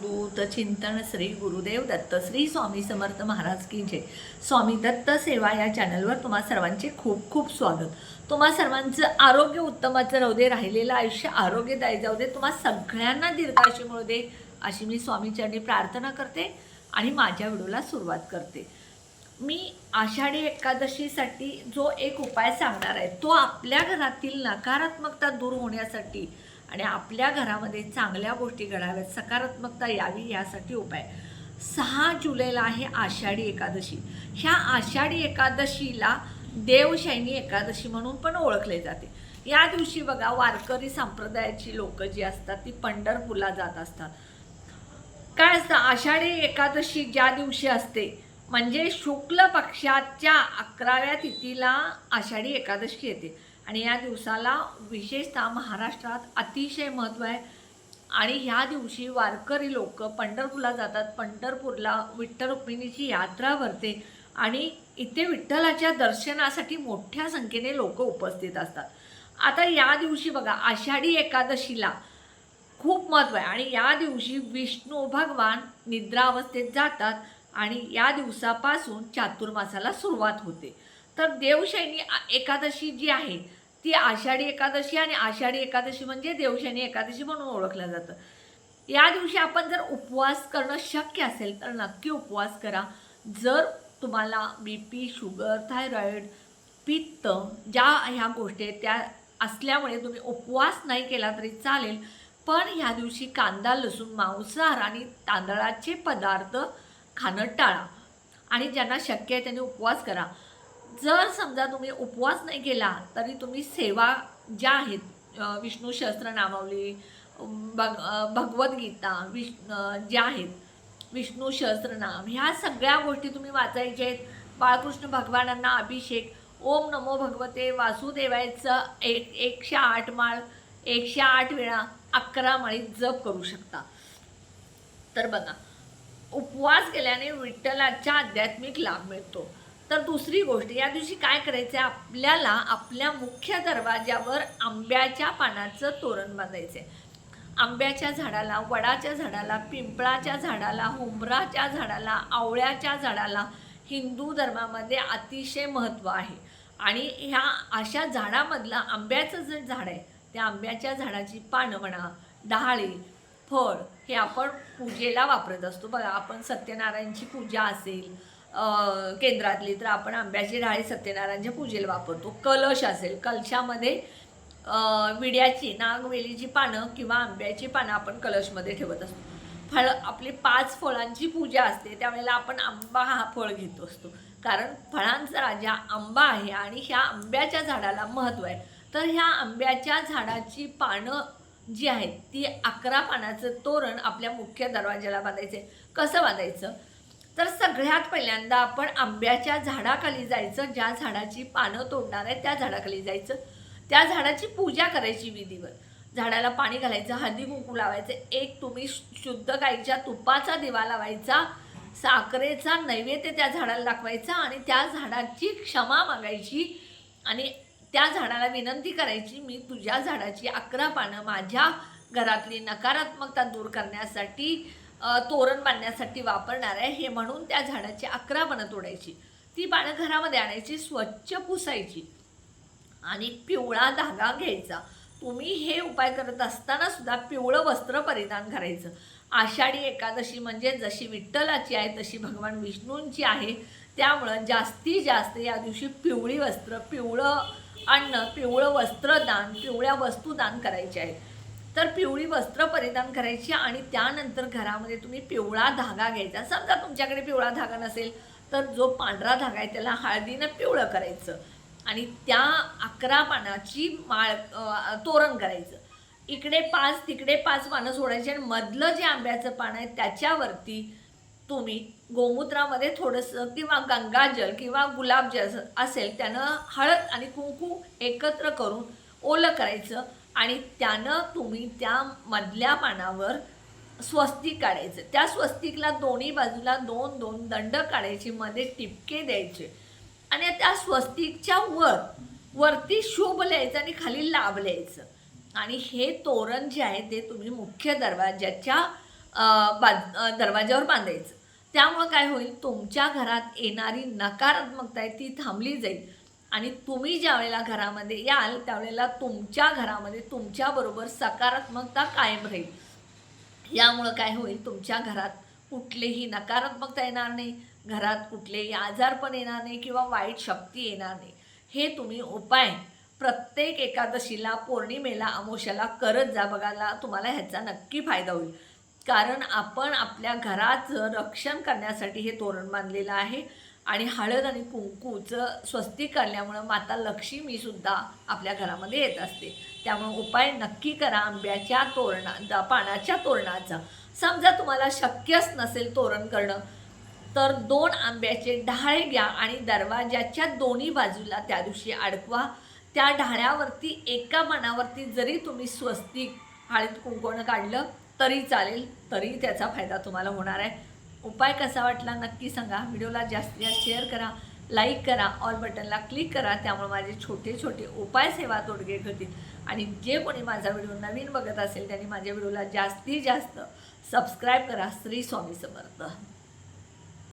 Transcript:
अवधूत चिंतन श्री गुरुदेव दत्त श्री स्वामी समर्थ महाराज की जय. स्वामी दत्त सेवा या चॅनलवर तुम्हा सर्वांचे खूप खूप स्वागत. तुम्हा सर्वांचं आरोग्य उत्तमाचं राहू दे राहिलेलं आयुष्य आरोग्यदायी जाऊ दे तुम्हा सगळ्यांना दीर्घाशी मिळू दे अशी मी स्वामीचरणी प्रार्थना करते आणि माझ्या व्हिडिओला सुरुवात करते. मी आषाढी एकादशीसाठी जो एक उपाय सांगणार आहे तो आपल्या घरातील नकारात्मकता दूर होण्यासाठी आणि आपल्या घरामध्ये चांगल्या गोष्टी घडाव्यात सकारात्मकता यावी यासाठी उपाय. सहा जुलैला आहे आषाढी एकादशी. ह्या आषाढी एकादशीला देवशैनी एकादशी म्हणून पण ओळखले जाते. या दिवशी बघा वारकरी संप्रदायाची लोक जी असतात ती पंढरपूरला जात असतात. काय असतं आषाढी एकादशी ज्या दिवशी असते म्हणजे शुक्ल पक्षाच्या अकराव्या तिथीला आषाढी एकादशी येते. आणि या दिवसाला विशेषतः महाराष्ट्रात अतिशय महत्त्व आहे. आणि ह्या दिवशी वारकरी लोक पंढरपूरला जातात. पंढरपूरला विठ्ठल रुक्मिणीची यात्रा भरते. आणि इथे विठ्ठलाच्या दर्शनासाठी मोठ्या संख्येने लोक उपस्थित असतात. आता या दिवशी बघा आषाढी एकादशीला खूप महत्त्व आहे. आणि या दिवशी विष्णू भगवान निद्रावस्थेत जातात आणि या दिवसापासून चातुर्मासाला सुरुवात होते. तर देवशैनी एकादशी जी आहे ती आषाढी एकादशी आणि आषाढी एकादशी म्हणजे देवशनी एकादशी म्हणून ओळखलं जातं. या दिवशी आपण जर उपवास करणं शक्य असेल तर नक्की उपवास करा. जर तुम्हाला बी पी शुगर थायरॉईड पित्त ज्या ह्या गोष्टी आहेत त्या असल्यामुळे तुम्ही उपवास नाही केला तरी चालेल. पण ह्या दिवशी कांदा लसूण मांसाहार आणि तांदळाचे पदार्थ खाणं टाळा आणि ज्यांना शक्य आहे त्यांनी उपवास करा. जर समजा तुम्ही उपवास नाही केला तरी तुम्ही सेवा ज्या आहेत विष्णू विष्णू सहस्त्रनामावली भग भगवद्गीता विष ज्या आहेत विष्णू सहस्त्रनाम ह्या सगळ्या गोष्टी तुम्ही वाचायच्या आहेत. बाळकृष्ण भगवानांना अभिषेक ओम नमो भगवते वासुदेवायचं एक एकशे आठ माळ एकशे आठ वेळा अकरा माळी जप करू शकता. तर बघा उपवास केल्याने विठ्ठलाच्या आध्यात्मिक लाभ मिळतो. तर दुसरी गोष्ट या दिवशी काय करायचं आहे आपल्याला आपल्या मुख्य दरवाज्यावर आंब्याच्या पानाचं तोरण बांधायचं आहे आंब्याच्या झाडाला वडाच्या झाडाला पिंपळाच्या झाडाला हुंबराच्या झाडाला आवळ्याच्या झाडाला हिंदू धर्मामध्ये अतिशय महत्त्व आहे. आणि ह्या अशा झाडामधलं आंब्याचं जे झाड आहे त्या आंब्याच्या झाडाची पानं म्हणा डहाळी फळ हे आपण पूजेला वापरत असतो. बघा आपण सत्यनारायणची पूजा असेल केंद्रातली तर आपण आंब्याची डाळी सत्यनारायणच्या पूजेला वापरतो. कलश असेल कलशामध्ये विड्याची नागवेलीची पानं किंवा आंब्याची पानं आपण कलशमध्ये ठेवत असतो. फळ आपली पाच फळांची पूजा असते त्यावेळेला आपण आंबा हा फळ घेतो असतो. कारण फळांचा राजा आंबा आहे आणि ह्या आंब्याच्या झाडाला महत्त्व आहे. तर ह्या आंब्याच्या झाडाची पानं जी आहेत ती अकरा पानाचं तोरण आपल्या मुख्य दरवाज्याला बांधायचे. कसं बांधायचं? तर सगळ्यात पहिल्यांदा आपण आंब्याच्या झाडाखाली जायचं ज्या झाडाची पानं तोडणार आहे त्या झाडाखाली जायचं. त्या झाडाची पूजा करायची विधीवर. झाडाला पाणी घालायचं हळदी कुंकू लावायचं एक तुम्ही शुद्ध गाईच्या तुपाचा दिवा लावायचा साखरेचा नैवेद्य त्या झाडाला दाखवायचा आणि त्या झाडाची क्षमा मागायची आणि त्या झाडाला विनंती करायची मी तुझ्या झाडाची अकरा पानं माझ्या घरातली नकारात्मकता दूर करण्यासाठी तोरण बांधण्यासाठी वापरणार आहे. हे म्हणून त्या झाडाची अकरा पानं तोडायची. ती पानं घरामध्ये आणायची स्वच्छ पुसायची आणि पिवळा धागा घ्यायचा. तुम्ही हे उपाय करत असताना सुद्धा पिवळं वस्त्र परिधान करायचं. आषाढी एकादशी म्हणजे जशी विठ्ठलाची आहे तशी भगवान विष्णूंची आहे. त्यामुळं जास्तीत जास्त या दिवशी पिवळी वस्त्र पिवळं अन्न पिवळं वस्त्रदान पिवळ्या वस्तू दान करायचे आहेत तर पिवळी वस्त्र परिधान करायची आणि त्यानंतर घरामध्ये तुम्ही पिवळा धागा घ्यायचा. समजा तुमच्याकडे पिवळा धागा नसेल तर जो पांढरा धागा आहे त्याला हळदीनं पिवळं करायचं आणि त्या अकरा पानाची माळ तोरण करायचं. इकडे पाच तिकडे पाच पानं सोडायची आणि मधलं जे आंब्याचं पान आहे त्याच्यावरती तुम्ही गोमूत्रामध्ये थोडंसं किंवा गंगाजल किंवा गुलाबजल असेल त्यानं हळद आणि कुंकू एकत्र करून ओलं करायचं. आणि त्यानं तुम्ही त्या मधल्या पानावर स्वस्तिक काढायचं. त्या स्वस्तिकला दोन्ही बाजूला दोन दोन दंड काढायचे मध्ये टिपके द्यायचे. आणि त्या स्वस्तिकच्या वर वरती शुभ लिहायचं आणि खाली लाभ लिहायचं. आणि हे तोरण जे आहे ते तुम्ही मुख्य दरवाजाच्या अं, दरवाज्यावर बांधायचं. त्यामुळं काय होईल? तुमच्या घरात येणारी नकारात्मकता आहे ती थांबली जाईल. आणि तुम्ही ज्या वेळेला घरामध्ये याल त्यावेळेला तुमच्या घरामध्ये तुमच्याबरोबर सकारात्मकता कायम राहील. यामुळं काय होईल तुमच्या घरात कुठलेही नकारात्मकता येणार नाही घरात कुठलेही आजारपण येणार नाही किंवा वाईट शक्ती येणार नाही. हे तुम्ही उपाय प्रत्येक एकादशीला पौर्णिमेला अमोशाला करत जा बघायला तुम्हाला ह्याचा नक्की फायदा होईल. कारण आपण आपल्या घराचं रक्षण करण्यासाठी हे तोरण बांधलेलं आहे. आणि हळद आणि कुंकूचं स्वस्तिक करण्यामुळं माता लक्ष्मीसुद्धा आपल्या घरामध्ये येत असते. त्यामुळे उपाय नक्की करा आंब्याच्या तोरणा पानाच्या तोरणाचा. समजा तुम्हाला शक्यच नसेल तोरण करणं तर दोन आंब्याचे डहाळे घ्या आणि दरवाजाच्या दोन्ही बाजूला त्या दिवशी अडकवा. त्या ढाळ्यावरती एका मनावरती जरी तुम्ही स्वस्तिक हळद कुंकवणं काढलं तरी चालेल तरी त्याचा फायदा तुम्हाला होणार आहे. उपाय कसा वाटला नक्की सांगा. व्हिडिओला जास्तीत जास्त शेअर करा लाईक करा ऑल बटनला क्लिक करा त्यामुळे माझे छोटे छोटे उपाय सेवा तोडगे घडतील. आणि जे कोणी माझा व्हिडिओ नवीन बघत असेल त्यांनी माझ्या व्हिडिओला जास्तीत जास्त सबस्क्राईब करा. श्री स्वामी समर्थ.